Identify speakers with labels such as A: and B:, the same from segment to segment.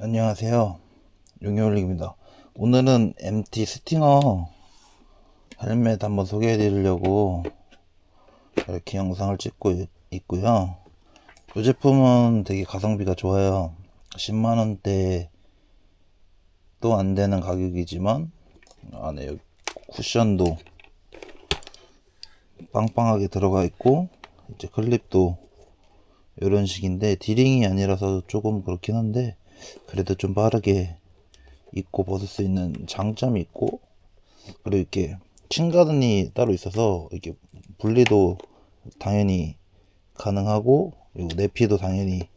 A: 안녕하세요. 용여올릭입니다. 오늘은 MT 스팅어 헬멧 한번 소개해 드리려고 이렇게 영상을 찍고 있- 있고요. 이 제품은 되게 가성비가 좋아요. 10만원대 또 안 되는 가격이지만 안에 여기 쿠션도 빵빵하게 들어가 있고 이제 클립도 이런 식인데 디링이 아니라서 조금 그렇긴 한데 그래도 좀 빠르게 입고 벗을 수 있는 장점이 있고 그리고 이렇게 층가든이 따로 있어서 이렇게 분리도 당연히 가능하고 그리고 내피도 당연히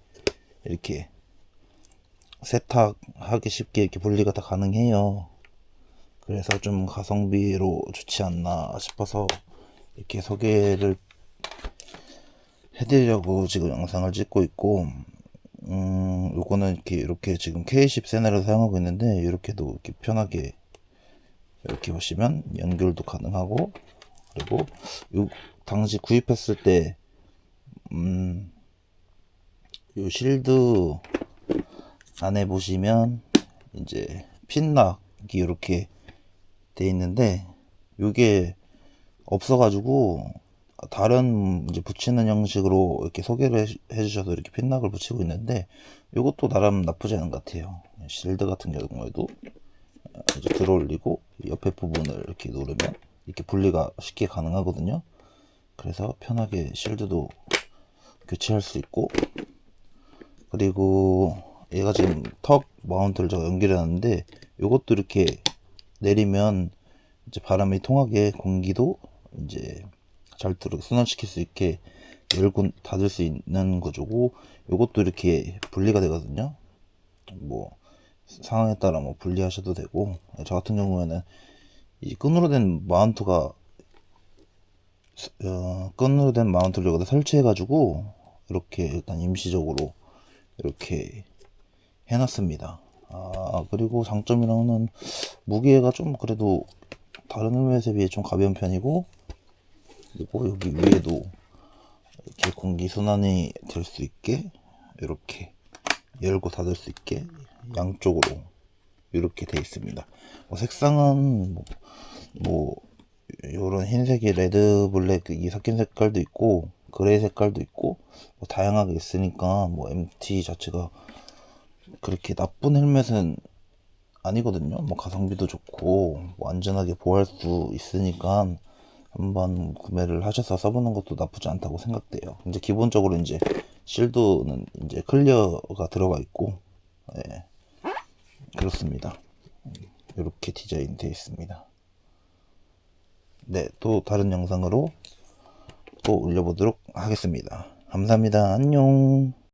A: 이렇게 세탁하기 쉽게 이렇게 분리가 다 가능해요. 그래서 좀 가성비로 좋지 않나 싶어서 이렇게 소개를 해드리려고 지금 영상을 찍고 있고 음, 요거는 이렇게, 이렇게 지금 K10 세네를 사용하고 있는데, 이렇게도 이렇게 편하게, 이렇게 보시면 연결도 가능하고, 그리고 요, 당시 구입했을 때, 음, 요 실드 안에 보시면, 이제, 핀락이 이렇게 돼 있는데, 요게 없어가지고, 다른 이제 붙이는 형식으로 이렇게 소개를 해- 해주셔서 이렇게 핀락을 붙이고 있는데 이것도 나름 나쁘지 않은 것 같아요. 실드 같은 경우에도 이제 들어 올리고 옆에 부분을 이렇게 누르면 이렇게 분리가 쉽게 가능하거든요. 그래서 편하게 실드도 교체할 수 있고 그리고 얘가 지금 턱 마운트를 제가 연결해 놨는데 이것도 이렇게 내리면 이제 바람이 통하게 공기도 이제 잘 들어 순환시킬 수 있게 열고 닫을 수 있는 구조고 요것도 이렇게 분리가 되거든요. 뭐 상황에 따라 뭐 분리하셔도 되고 저 같은 경우에는 이 끈으로 된 마운트가 어, 끈으로 된 마운트를 여기다 설치해 가지고 이렇게 일단 임시적으로 이렇게 해놨습니다. 아 그리고 장점이랑은 무게가 좀 그래도 다른 헬멧에 비해 좀 가벼운 편이고 그리고 여기 위에도 이렇게 공기 순환이 될 수 있게 이렇게 열고 닫을 수 있게 양쪽으로 이렇게 돼 있습니다. 뭐 색상은 뭐, 뭐 요런 흰색이 레드 블랙 이 섞인 색깔도 있고 그레이 색깔도 있고 뭐 다양하게 있으니까 뭐 MT 자체가 그렇게 나쁜 헬멧은 아니거든요. 뭐 가성비도 좋고 뭐 안전하게 보호할 수 있으니까 한번 구매를 하셔서 써보는 것도 나쁘지 않다고 생각돼요. 이제 기본적으로 이제 실드는 이제 클리어가 들어가 있고 예, 그렇습니다. 이렇게 디자인 되어 있습니다. 네, 또 다른 영상으로 또 올려보도록 하겠습니다. 감사합니다. 안녕.